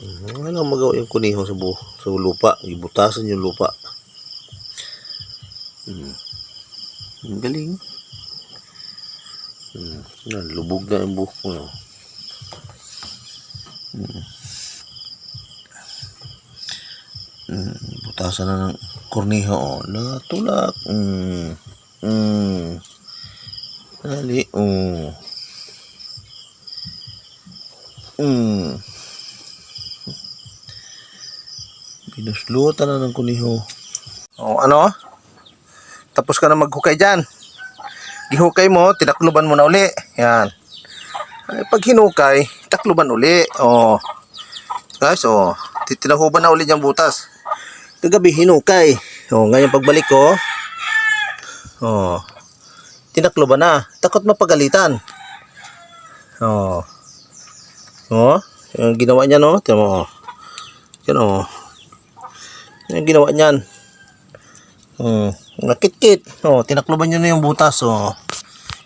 Hmm, Ano magawa yung kuniho sa, bu sa lupa? Ibutasan yung lupa. Hmm. Ang galing. Hmm. Lubog na yung buhok mo. no? Hmm. Hmm. Butasan na ng korniho. Oh. Natulak. Hmm. Hmm. Dali. Oh. Hmm. Binuslutan na ng kuniho. O ano? Tapos ka na maghukay dyan. Gihukay mo, tinakluban mo na uli. Yan. Ay, pag hinukay, takluban uli. O. Guys, o. Titinahuban na uli yung butas. Kagabi hinukay. O, ngayon pagbalik ko. O. Tinakluban na. Takot mapagalitan. O. O. Yung ginawa niya, no? Tiyan mo. Yan, o. Yung ginawa niyan. Hmm. Nakit-kit. Oh, tinakloban niya na yung butas. Oh.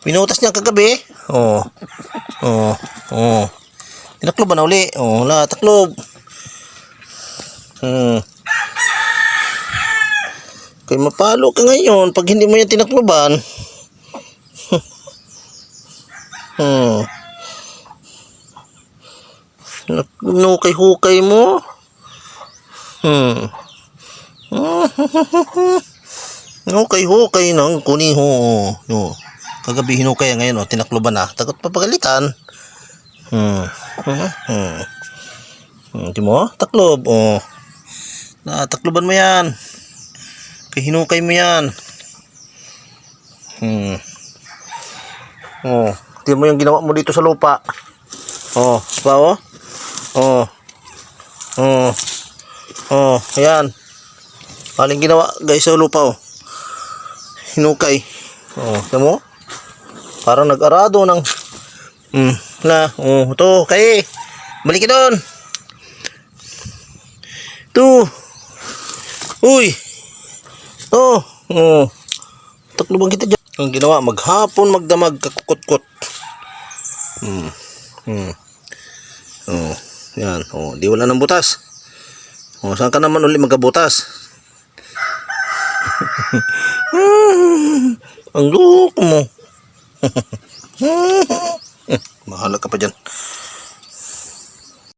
Pinutas niya kagabi. Oh. Oh. Oh. Tinakloban na uli. Oh, la, taklob. Hmm. Kaya mapalo ka ngayon pag hindi mo yan tinakloban. hmm. Nukay-hukay mo. Hmm. Okay, okay nang kuniho. No. Kagabi hinukay ngayon, oh, tinakloban na. Tagot papagalitan. Hmm. Hmm. Hmm. Hmm. Di mo? Taklob. Oh. Na, takloban mo yan. Kay hinukay mo yan. Hmm. Oh. Di mo yung ginawa mo dito sa lupa. Oh. Ba, oh? Oh. Oh. Oh. Ayan. Paling ginawa guys sa lupa oh. Hinukay. Oh, tignan mo? Parang nag-arado ng Hmm, na, oh, to, kay. Balik doon. Tu. Uy. To. Oh. Taklubang kita dyan. Ang ginawa, maghapon magdamag kakukot-kot. Hmm. Hmm. Oh, yan. Oh, di wala ng butas. Oh, saan ka naman uli magkabutas? Ang loko mo. Mahala ka pa dyan.